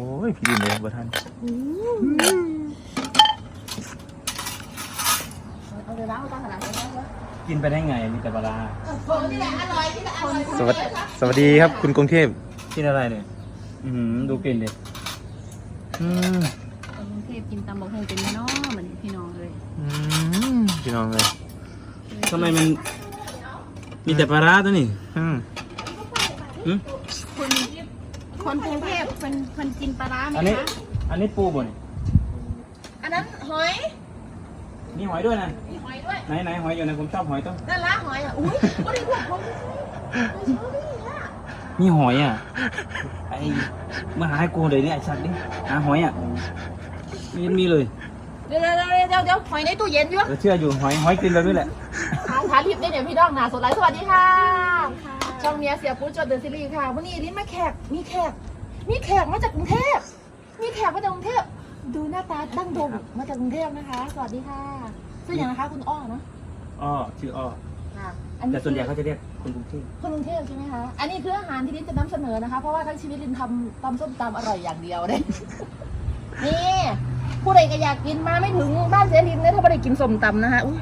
อ้ยพี่ดินเลยบ่ทันเอาเลยล้างเอาตั้งขนาดนี้แล้วกินไปได้ไงมีแต่ปลาร้าคนนี่แหละอร่อยที่แหละอร่อยสวัสดีสวัสดีครับคุณกรุงเทพกินอะไรเนี่ยอือหือดูกลิ่นดิอืมคนกรุงเทพกินตำบักหุ่งเป็นเนาะเหมือนพี่น้องเลยอืมพี่น้องเลยทำไมมัน มีแต่ปลาร้าตัวนี่อืมอืมคน คนกรุงเทพคนคนกินปลาร้าไหมอันนี้ คะอันนี้ปูบ่นี่อันนั้นหอยมีหอยด้วยนะ มีหอยด้วยไหนไหนหอยอยู่นะผมชอบหอยต้อง นั่นละหอยอะอุ้ยก็ได้พวกคนไม่ใช่ไม่ใช่อะมีหอยอะ ไอ้มาหาให้กูเลยเนี่ยไอ้สัตว์นี่หาหอยอะมีมีเลยเดี๋ยวเดี๋ยวเดี๋ยวเดี๋ยวเดี๋ยวหอยในตู้เย็นอยู่เออเชื่ออยู่หอยหอยกินเราด้วยแหละ ทานทานรีบได้เดี๋ยวพี่น้องนาสดไลฟ์สวัสดีค่ะ ช่องเมียเสียปูจดเดอะซีรีส์ค่ะวันนี้ลิ้นมาแขกมีแขก มีแขกมาจากกรุงเทพมีแขกมาจากกรุงเทพดูหน้าตาดั้งโดมมาจากกรุงเทพนะคะ สวัสดีค่ะชื่ออย่างนะคะคุณอ้อเนอะอ้อชื่ออ้อค่ะแต่ส่วนใหญ่เขาจะเรียกคนกรุงเทพคนกรุงเทพใช่ไหมคะอันนี้คืออาหารที่ลิ้นจะนำเสนอนะคะ เพราะว่าทั้งชีวิตลิ้นทำตำส้มตำอร่อยอย่างเดียวเลยนี่ผู้ใดก็อยากกินมาไม่ถึงบ้านเสียลินเนี่ยถ้าไม่ได้กินส้มตำนะคะอุ๊ย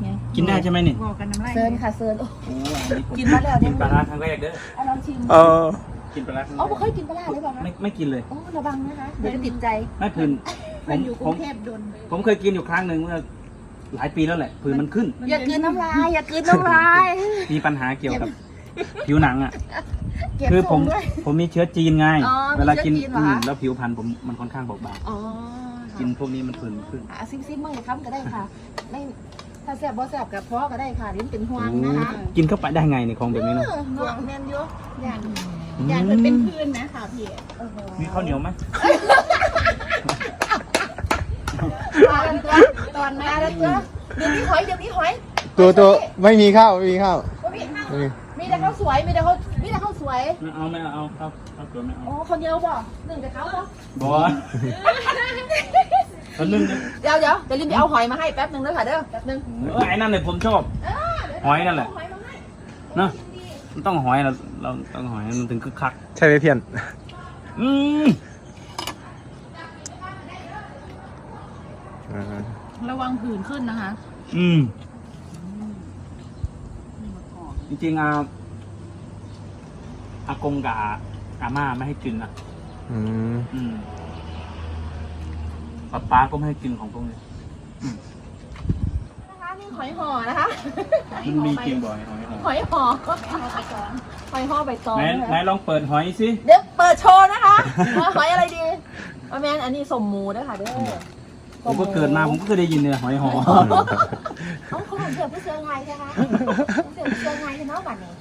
เนี่ยกินได้ใช่ไหมนี่บอกกันน้ำลายเซิร์นค่ะเซิร์นโอ้โอ้อันนี้ผม กินมาแล้วเนี่ยกินปลาร้าครั้งแรกเด้อเอาลองชิมเออ กินปลาร้าครั้งแรอ๋อไม่กเคยกินปลาร้าเลยเปล่าคะไม่ไม่กินเลยโอ้ระวังนะคะเดี๋ยวจะติดใจไม่ผื่นผมผมผมเคยกินอยู่ครั้งหนึ่งเมื่อหลายปีแล้วแหละผื่นมันขึ้น อย่ากลืนน้ำลายอย่ากลืนน้ำลายมีปัญหาเกี่ยวกับผิวหนังอะ เก็บคือผมทรงด้วย ผมมีเชื้อจีนไง อ๋อเวลากินมีเชื้อจีนเหรออืคะมแล้วผิวพรรณผมมันค่อนข้างบอบบางอ๋อกินพวกนี้มันผื่นขึ้น อะซิมซิมมือค้ำก็ได้ค่ะ ไม่ ถ้าแซ่บบ่แซ่บกับพ่อก็ได้ค่ะลิ้นเป็นห่วงนะคะกินเข้าไปได้ไงในของแบบนี้เนาะห่วงแมนอยูอย่างอย่างมันเป็นพื้นนะคะพี่โอ้โหมีข้าวเหนียวไหมมาแล้วตัวตอนมาแล้วตัวเดี๋ยวนี้หอยเดี๋ยวนี้หอย ตัวตัวไม่มีข้าวไม่มีข้าวบ่มีข้าวไม่มีมีแต่ข้าวสวยมีแต่ข้าวมีแต่ข้าวสวยไม่เอาไม่เอาเอาครับเอาเกลือไม่อ๋อเอาคนเดียวบ่หนึ่งกับเขาบ่บ อสคนนึงนะเดี๋ยวเดี๋ยวเดี๋ยวลินไปเอาหอยมาให้แป๊บหนึงเด้อค่ะเด้อแป๊บหนึงเออไอ้นั่นเลยผมชอบ หอยนั่นแหละเอาหอยมาให้เนอะมันต้องหอยเราเราต้องหอยมันถึงคึกคัก ใช่ไหมเพียนอืมอ่าระวังผื่นขึ้นนะคะ อืมจริงๆอาอากงกับอาอาม่าไม่ให้กินอะอืมอืม ป๊าป๊าก็ไม่ให้กินของพวกนี้นะคะนี่หอยห่อนะคะมันมีจริงบ่อยหอยหอยหอยห่อหอยห่อใบตองไหนนะคะไหนลองเปิดหอยสิเดี๋ยวเปิดโชว์นะคะว่าหอยอะไรดีว่าแมนอันนี้สมหมูเด้อค่ะเด้อผมก็เกิดมาผมก็เคยได้ยินเนี่ยหอยหอเอาเขาของเสือผู้เสือไงใช่ไหมของเสือผู้เสือไงใช่ไหมบัดนี้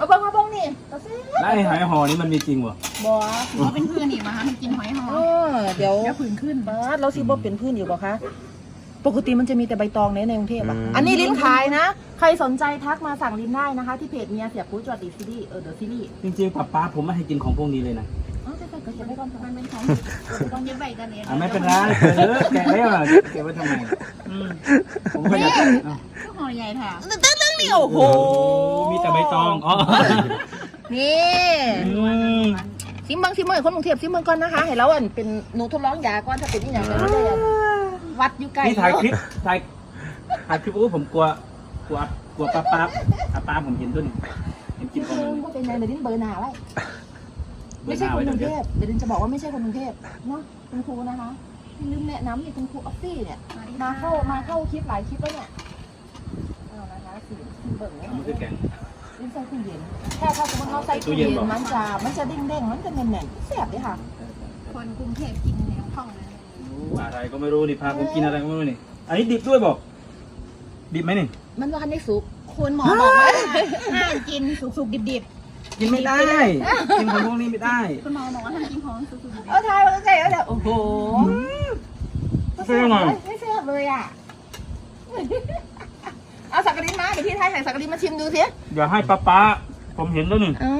มาเบิ้งมาเบิ้งนี่ตัวซิแล้วไอ้หอยหอนี่มันมีจริงบ่บัวเขาเป็นเพื่อนอีกมาคะมันกินหอยหอเออเดี๋ยวเดี๋ยวผื่นขึ้นบ้าเราสิบ่เป็นพื้นอยู่บ่คะปกติมันจะมีแต่ใบตองในในกรุงเทพอะ อันนี้ลิ้นขายนะ ใครสนใจทักมาสั่งลิ้นได้นะคะ ที่เพจเมียเสียบปูจวดดีซีรีส์เออเดอะซีรีส์จริงๆป๊าป๊าผมไม่ให้กินของพวกนี้เลยนะ อ๋อใช่ๆก็เก็บไว้ก่อนค่ะมันเป็นของต้องยึดใบกันเองอะไม่เป็นไรเออแกะแล้วอะเก็บไว้ทำไมอืมผมก็อยากอะก็ห่อใหญ่ค่ะตึ้งตึ้งนี่โอ้โหมีแต่ใบตองอ๋อนี่อืมซิมเบังซิมเบังคนกรุงเทพซิมเบังก่อนนะคะให้เราอันเป็นหนูทดลองยาก่อนถ้าเป็นอีหยังแล้วเราจะวัดอยู่ไกลนี่ถ่ายคลิปถ่ายถ่ายคลิปโอ้ผมกลัวกลัวกลัวป๊าป๊าป๊าป๊าผมเห็นตัวนี้เห็นกินของมันว่าเป็นไงเดี๋ยวดิ้นเบอร์หนาไว้เบอ ไม่ร์หใช่น้าคไว้นกรุงเดี๋เทยวพเดี๋ยวดินจะบอกว่าไม่ใช่คนกรุงเทพเนาะคุณครูนะคะที่ลืมแนะนำนี่คุณครูออฟฟี่เนี่ยมาเข้ามาเข้าคลิปหลายคลิปแล้วเนี่ยเอานะคะสีสีเบิ่งเนี่ยมันคือแกงลิ้นใส่ตู้เย็นแค่ถ้าสมมติเราใส่ตู้เย็นตู้เย็นบอกมันจะมันจะเด้งๆมันจะแน่นๆแซ่บเลยค่ะ คนกรุงเทพกินแนวข้องนะอะไรก็ไม่รู้นี่พาผมกินอะไรก็ไม่รู้นี่อันนี้ดิบด้วยบอก ดิบไหมนี่มันว่าคันได้สุกคุณหมอบอกว่าห้ามกินสุกๆดิบ กินไม่ได้ กินของพวกนี้ไม่ได้ๆคุณหมอบอกว่าห้ามกินของสุกๆดิบเอาทายมาใกล้ๆแล้วเนี่ยโอ้โหแซ่บมากไม่แซ่บเลยอะ เอาสักกะลินมาเดี๋ยวพี่ทายใส่สักกะลินมาชิมดูสิอย่าให้ป้าป๊าผมเห็นแล้วนี่อ่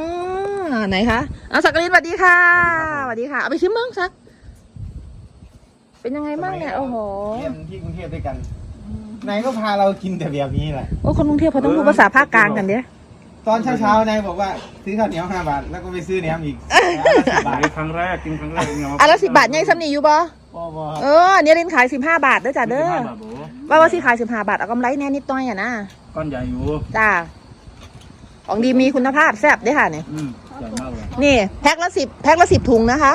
าไหนคะ เอาสักกะลินสวัสดีค่ะสวัสดีค่ะ เอาไปชิมบ้างสัก เป็นยังไงบ้างเนี่ย โอ้โหเรียนที่กรุงเทพด้วยกันนายก็พาเรากินแต่แบบนี้แหละ โอ้ คนกรุงเทพเขาต้องพูดภาษาภาคกลางกันเนี้ย ตอนเช้าๆนายบอกว่าซื้อข้าวเหนียวห้าบาทแล้วก็ไปซื้อเนี้ยอีกบาทครั้งแรกกินครั้งแรกเงาอันละสิบบาทไงซ้ำนี่อยู่บ่บ่บ่เออเนี่ยลินขายสิบห้าบาทเด้อจ้ะเด้อบาทโบว่าว่าสิขายสิบห้าบาทเอากำไรแน่นิดหน่อยอะนะก้อนใหญ่อยู่จ้าของดีมีคุณภาพแซ่บเด้อค่ะเนี่ยอืมใหญ่มากเลยนี่แพ็คละสิบแพ็คละสิบถุงนะคะ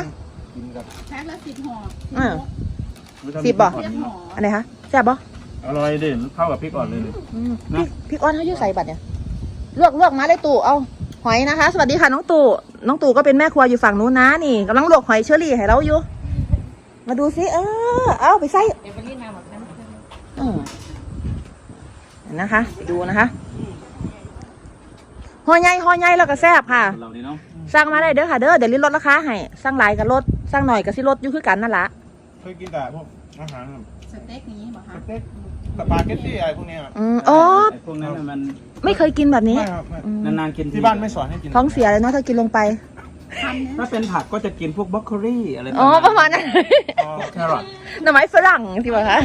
กินกับแพ็คละสิบห่ออ่าไม่ต้องสิบบ่พริกอ่อนเนอะอันไหนคะแซ่บบ่อร่อยดิเข้ากับพริกอ่อนเลยดิอืมนะพี่พี่อ้อนเขาอยู่ใส่บัตรเนี่ย ลวกลวกมาเลยตู่เอาหอยนะคะ สวัสดีค่ะน้องตู่น้องตู่ก็เป็นแม่ครัวอยู่ฝั่งนู้นนะนี่กำลังลวกหอยเชอรี่ให้เราอยู่ มาดูซิเออเอาไปใส่เดี๋ยวไปรีดน้ำหมดกันอืมนะคะไปดูนะคะหอยใหญ่หอยใหญ่แล้วก็แซ่บค่ะเรานี่เนาะสั่งมาได้เด้อค่ะเด้อเดี๋ยวลิ้นลดราคาให้สั่งหลายกับลดสั่งหน่อยกับสิลดอยู่คือกันนั่นละเคยกินแต่พวกอาหารแบบสเต็กนี้เหรอสคะเต็ก สปาเกตตี้อะไรพวกเนี้ยครับอืมอ๋อไอ้พวกนั้นน่ะมันไม่เคยกินแบบนี้ ไม่ครับไม่อืมนานๆกินทีที่บ้านไม่สอนให้กินท้องเสียเลยเนาะถ้ากินลงไป ถ้าเป็นผักก็จะกินพวกบรอกโคลีอะไรอ๋อ ประมาณนั้น อ๋อแครอทหน่อไม้ฝรั่งที่ว่าคะ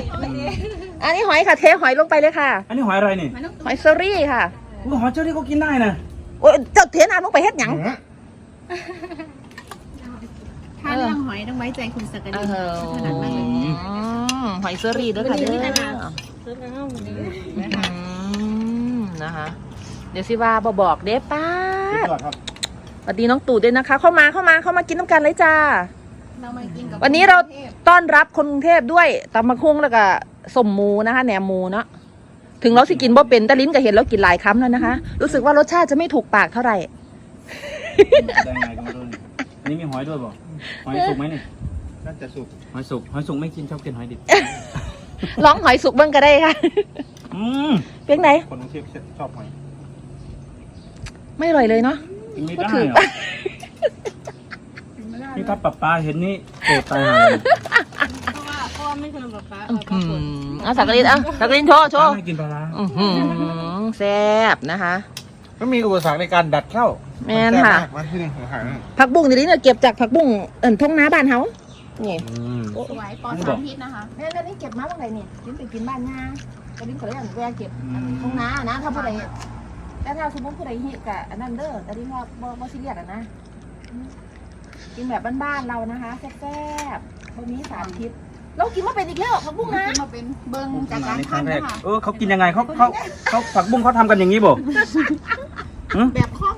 อันนี้หอยค่ะ เทหอยลงไปเลยค่ะ อันนี้หอยอะไรนี่มันต้องหอยเซอรี่ค่ะ อุ๊ยหอยเจอรี่ก็กินได้นะโอ้ยเจ้าเทน้ำลงไปเฮ็ดหยังถ้าเรื่องหอยต้องไว้ใจคุณสกดินขนาดมากเลย อืมหอยเซอรี่ด้วยค่ะวั นนี้เด้นี่อนะคะอืมนะคะ เดี๋ยวสิว่าบอบอกเด้ป้าสุดดยอดครับสวัสดีน้องตู่ด้วยนะคะ เข้ามาเข้ามาเข้ามากินน้ำกันเลยจ้า เรามากินกับวันนี้เราต้อนรับคนกรุงเทพด้วยตำมะคุ้งแล้วก็สมหมูนะคะแหนมหมูเนาะถึงเราสิกินบ่เป็นแต่ลิ้นก็เห็นแล้วกินหลายคำแล้วนะคะ รู้สึกว่ารสชาติจะไม่ถูกปากเท่าไหร่ ได้ไงก็ไม่รู้นี่อันนี้มีหอยด้วยบอกหอยสุกไหมนี่น่าจะสุกหอยสุกหอยสุกไม่กินชอบกินหอยดิบ ร้องหอยสุกเบิ้งก็ได้ค่ะ อืมเพียงไหนคนกรุงเทพชอบหอยไม่อร่อยเลยเนาะกินไม่ก็ได้ถือหรอนี่ถ้าป้าป้าเห็นนี่โกรธตายหาเลยเพราะว่าเพราะว่าไม่เคยแบบป้าอืมเอาสักกะลินเอาสักกะลินโชว์โชป้าว์ไม่กินปลาร้าอื้อหือแซ่บนะคะ ไม่มีอุปสรรคในการดัดเข้าแม่นค่ะมันที่นี่ของหางผักบุ้งเดี๋ยวนี้เนี่ยเก็บจากผักบุ้งเอิ่นทงน้าบ้านเฮา นี่อืมสวยปลอดสารพิษนะคะแม่แล้วนี่เก็บมาเมื่อไหร่นี่กินไปกินบ้านงาก็ลิ้นขอเรียกแวะเก็บทงน้านะถ้าผู้ใดแต่ถ้าสมมติผู้ใดเฮกะอันนั้นเด้อแต่ลิ้นว่าบ่บ่ซีเรียสอะนะอืมกินแบบบ้านๆเรานะคะแซ่บๆวันนี้สารพิษเรากินมาเป็นอีกแล้วผักบุ้งนะกินมาเป็นเบิ้งผมจากมาการในครั้ทำงแรกนะคะเออเขากินยังไงเขาเขาเขาผักบุ้งเขาทำกันอย่างนี้บ่แบบครอบ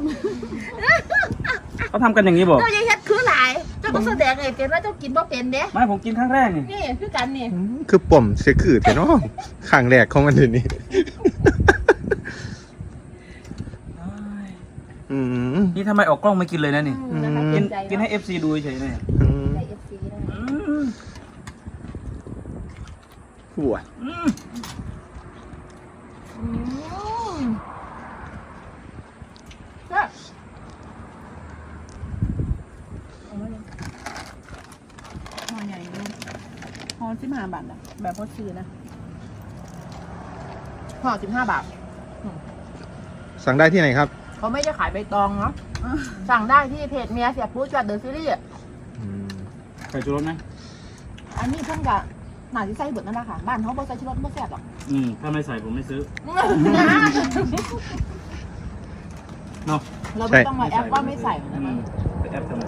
เขาทำกันอย่างนี้บ่เจ้าอย่าเฮ็ดคือห ลายเจ้าต้องแสดงให้เป็นว่าเจ้ากินบ่เป็นเด้ไม่ผมกินครั้งแรกนี่นี่คือกันนี่คือป่มเสียขืดแต่เนาะขังแรกของมันเดี๋ยวนี้อืมนี่ทำไมออกกล้องไม่กินเลยนะนี่อืมนะคะกินใจกินให้เอฟซีดูเฉยๆเนี่ยอืมใจ FC นะอืมหัวอืมอืมแซ่บ ห่อใหญ่เลย ห่อสิบห้าบาทอะแบบพอซื้อนะห่อสิบห้าบาท สั่งได้ที่ไหนครับ เขาไม่ได้ขายใบตองเนาะสั่งได้ที่เพจเมียเสียปูจวดเดอะซีรีส์อืมใส่ชูรสไหมอันนี้เพิ่งจะหนาที่ใส่เบิดนั่นแหละค่ะ บ้านเขาบ่ใส่ชูรสบ่แซ่บหรอกอืม ถ้าไม่ใส่ผมไม่ซื้อ เนาะ เราไม่ต้องมาแอปว่าไม่ใส่อืนะคะมไปแอปทำไม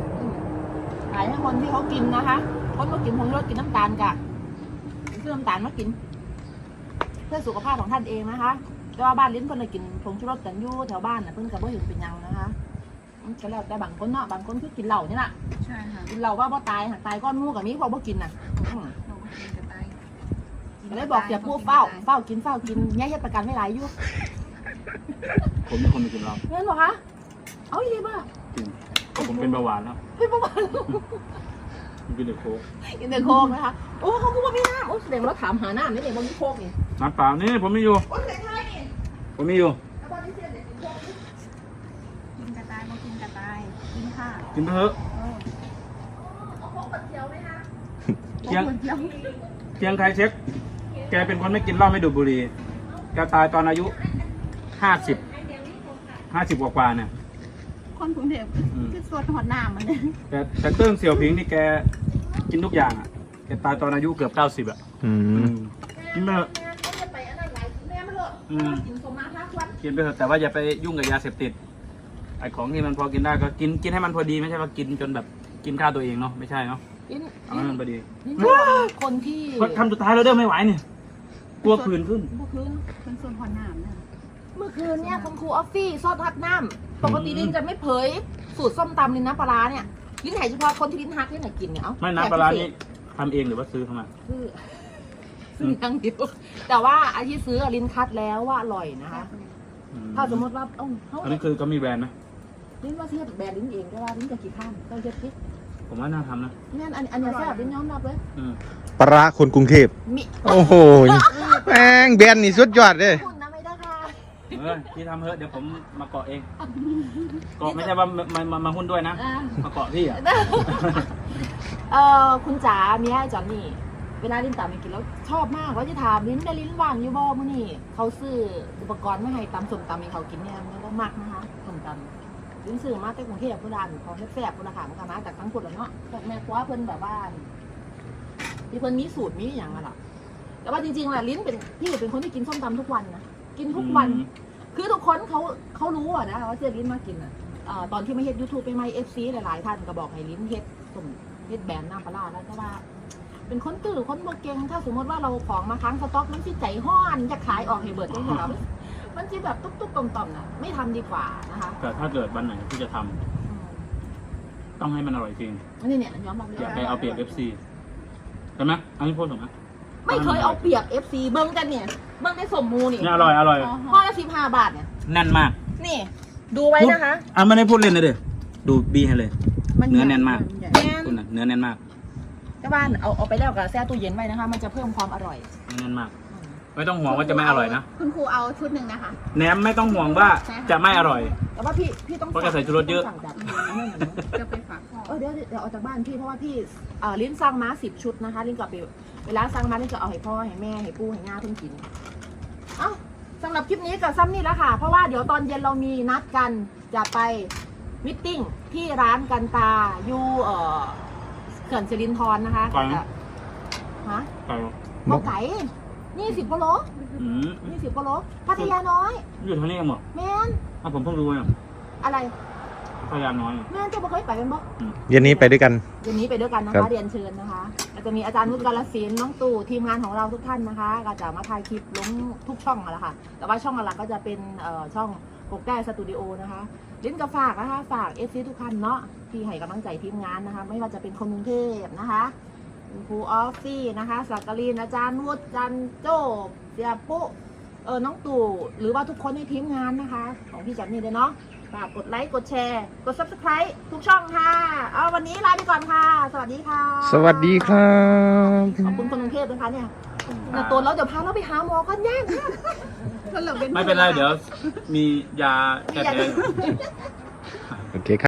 ขายให้คนที่เขากินนะคะ คนมากินผงชูรสกินน้ำตาลกะ ซื้อน้ำตาลมากิน เพื่อสุขภาพของท่านเองนะคะ แต่ว่าบ้านลิ้นเพิ่นเลยกินผงชูรสกันอยู่แถวบ้านน่ะเพิ่นก็บ่เห็นเป็นหยังนะคะอืมก็แล้วแต่บางคนเนาะบางคนคือกินเหล้านี่แหละใช่ค่ะกินเหล้าว่าบ่ตายหากตายก้อนหมูกับมีพวกบ่กินน่ะอืมเราก็กินกระต่ายก็เลยบอกเสียปูเฝ้าเฝ้ากินเฝ้ากินแย่เฮ็ดประกันไม่หลายอยู่ผมเป็นคนไม่กินเหล้าเห็นบ่คะเอาอีหลีบ่จริงเพราะผมเป็นเบาหวานแล้วเป็นประมาณผมกินแต่โค้กกินแต่โคกนะคะ โอ้เขาก็บ่มีน้ำโอ้แสดงว่าถามหาน้ำนี่เด็กบ่มีโคกนี่น้ำเปล่านี่ผมไม่อยู่ โอ้แต่ไทยนี่ผมไม่อยู่ แล้วบ่ได้เสียเด็กโคกกินกระต่ายมากินกระต่ายกินค่ะกินไปเถอะเออเอาโคกปัดเจียวไหมคะเที่ยงเที่ยวเที่ยงใครเช็ค แกเป็นคนไม่กินเหล้าไม่ดูดบุหรี่ แกตายตอนอายุห้าสิบห้าสิบกว่าๆเนี่ย คนกรุงเทพคือสวดหอดน้ำมันเนี่ยแต่แต่เติ้งเสี่ยวผิงนี่แกกินทุกอย่างอะ แกตายตอนอายุเกือบเก้าสิบอะอืมกินไปเถอะแม่ก็จะไปอันนั้นหลายแม่มาโลดอืมกินสมมาห้าควันกินไปเถอะแต่ว่าอย่าไปยุ่งกับยาเสพติดไอ้ของที่มันพอกินได้ก็กินกินให้มันพอดีไม่ใช่ว่ากินจนแบบกินข้าวตัวเองเนาะไม่ใช่เนาะกินเอาให้มันพอดีนี่คือคนที่เพราะคำสุดท้ายเราเริ่มไม่ไหวเนี่ยกลัวผื่นขึ้นเมื่อคืนเป็นส่วนหอนน้ำเนี่ยเมื่อคืนเนี่ยคุณครูออฟฟี่ซอสทัดน้ำปกติลินจะไม่เผยสูตรส้มตำลินนะปลาร้าเนี่ยลินไหนเฉพาะคนที่ลินฮักลินไหนกินเนี่ยเอ้าไม่น้ำปลาร้านี่ ทำเองหรือว่าซื้อเข้ามาคือซื้อยังเดียวแต่ว่าอันที่ซื้ออะลินคัดแล้วว่าอร่อยนะคะอืมถ้าสมมติว่าเอ้าเขาอันนี้คือก็มีแบรนด์ไหมลินว่าเทียบแบรนด์ลินเองก็ว่าลินจะกี่ข้างก็เทียบพิษผมว่าน่าทำนะเนี่ยอันอันเนี้ยแซ่บลินยอมรับเลยอืมปลาร้าคนกรุงเทพมีโอ้โหแม่งแบรนด์นี่สุดยอดเลยคุณนะไม่ได้ค่ะเออพี่ทำเถอะเดี๋ยวผมมาเกาะเองเกาะไม่ใช่ว่ามามามาหุ้นด้วยนะ อ่ามาเกาะพี่อะ เออคุณจ๋าเมียไอ้จอนนี่ เวลาลิ้นตำไปกินแล้วชอบมากว่าจะถามลิ้นได้ลิ้นว่างอยู่บ่มื้อนี่เขาซื้ออุปกรณ์มาให้ตำส้มตำให้เขากินเนี่ยมันก็มากนะคะส้มตำลิ้นซื้อมาแต่กรุงเทพพุดานของแซ่บๆพุดาค่ะมันก็มาจากทั้งพุ่นแล้วเนาะพวกแม่ครัวเพิ่นแบบว่าที่เพิ่นมีสูตรมีอย่างอะล่ะแต่ว่าจริงๆแหละลิ้นเป็นพี่เป็นคนที่กินส้มตำทุกวันนะกินทุกวันอืมคือทุกคนเขาเขารู้อะนะว่าเจลิ้นมากินอะเอ่อตอนที่ไม่เฮ็ดยูทูบไปไม่เอฟซีหลายๆท่านก็บอกให้ลิ้นเฮ็ดสม เฮ็ดแบรนด์น้ำปลาร้าแล้วก็ว่า เป็นคนตื่นคนโมเก่งถ้าสมมติว่าเราของมาค้างสต็อกมันสิใจห้อนจะขายออกให้เบิดได้เหรอมันสิแบบตุ๊บๆต่อมๆนะไม่ทำดีกว่านะคะแต่ถ้าเกิดวันไหนที่จะทำอืมต้องให้มันอร่อยจริง อันนี้เนี่ยยอมรับเลอย่าไปเอาเปรียบ FC ใช่ไหมอันนี้พูดถูกไหมไม่เคยเอาเปรียบเอฟซีเบิ้งกันเนี่ยเบิ้งได้สมมูนี่เนี่ยอร่อยอร่อยห่อละสิบห้าบาทเนี่ยแน่นมากนี่ ดูไว้นะคะอะไม่ได้พูดเล่นนะเด้อดูบีให้เลย เนื้อแน่นมาก แน่นคุณน่ะ เนื้อแน่นมากก็บ้านเอาเอาไปแล้วกับแช่ตู้เย็นไว้นะคะ มันจะเพิ่มความอร่อย เนื้อแน่นมาก ไม่ต้องห่วงว่าจะไม่อร่อยนะคุณครูเอาชุดหนึ่งนะคะ แหนมไม่ต้องห่วงว่าจะไม่อร่อย แต่ว่าพี่พี่ต้องเพราะแกใส่ชูรสเยอะ สั่งแบบนี้นะจะไปฝากพ่อเออเดี๋ยวเดี๋ยวออกจากบ้านพี่เพราะว่าพี่เอ่อลิ้นสั่งมาสิบชุดนะคะลิ้นกลับไปเวลาสั่งมาลิ้นจะเอาให้พ่อให้แม่ให้ปู่ให้ย่าเพิ่งกินเอ้าสำหรับคลิปนี้กับซ้ำนี่แล้วค่ะ เพราะว่าเดี๋ยวตอนเย็นเรามีนัดกันจะไปมิทติ้งที่ร้านกันตาอยู่เอ่อ เขื่อนสิรินทรนะคะไกลไหม ฮะไก่บอกไก่นี่สิบกิโลอืมนี่สิบกิโลพัทยาน้อย อยู่เท่านี้เองเหรอแม่นอะผมเพิ่งรู้เนี่ยอะไร พยายามน้อย แม่นเจ้าบ่เคยไปเป็นบ่เย็นนี้ไปด้วยกัน เดี๋ยวนี้ไปด้วยกันนะครัคะ บ เรียนเชิญนะคะอาจจะมีอาจารย์นุชกาลศิลป์น้องตู่ทีมงานของเราทุกท่านนะคะ ก็จะมาถ่ายคลิปลงทุกช่องอะแหละค่ะ แต่ว่าช่องหลักก็จะเป็นเอ่อช่องกกแก้สตูดิโอนะคะลิ้นกับฝากนะคะ ฝากเอฟซีทุกท่านเนาะ ที่ให้กำลังใจทีมงานนะคะ ไม่ว่าจะเป็นคนกรุงเทพนะคะคุณครูออฟฟี่นะคะสักกลินอาจารย์นุชอาจารย์โจ้เสียปุ๊เออน้องตู่หรือว่าทุกคนในทีมงานนะคะ ของพี่จันนี่เลยเนาะฝากกดไลค์ กดแชร์ กด subscribe ทุกช่องค่ะ เอาวันนี้ลาไปก่อนค่ะ สวัสดีค่ะ สวัสดีครับขอบคุณคนกรุงเทพนะคะเนี่ยแต่ตัวเราเดี๋ยวพาเราไปหาหมอกันแย่งไม่เป็นไร เดี๋ยวมียาแก้แพ้โอเคครับ